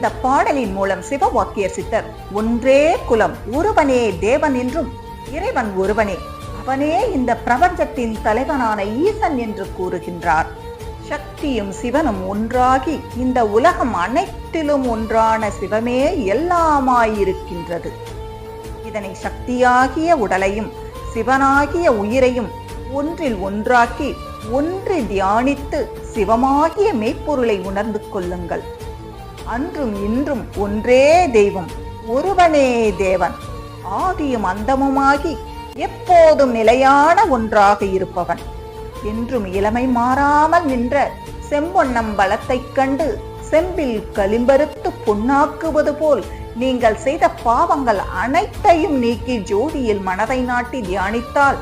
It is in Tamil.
இந்த பாடலின் மூலம் சிவவாக்கிய சித்தர் ஒன்றே குலம் ஒருவனே தேவன் என்றும் இறைவன் ஒருவனே அவனே இந்த பிரபஞ்சத்தின் தலைவனான ஈசன் என்று கூறுகின்றார். சக்தியும் சிவனும் ஒன்றாகி இந்த உலகம் அனைத்திலும் ஒன்றான சிவமே எல்லாமாயிருக்கின்றது. இதனை சக்தியாகிய உடலையும் சிவனாகிய உயிரையும் ஒன்றில் ஒன்றாக்கி ஒன்று தியானித்து சிவமாகிய மெய்ப்பொருளை உணர்ந்து கொள்ளுங்கள். அன்றும் இன்றும் ஒன்றே தெய்வம் ஒருவனே தேவன். ஆதியும் அந்தமுமாகி எப்போதும் நிலையான ஒன்றாக இருப்பவன். என்றும் இளமை மாறாமல் நின்ற செம்பொன்னம் பலத்தைக் கண்டு செம்பில் களிம்பருத்து பொன்னாக்குவது போல் நீங்கள் செய்த பாவங்கள் அனைத்தையும் நீக்கி ஜோதியில் மனதை நாட்டி தியானித்தால்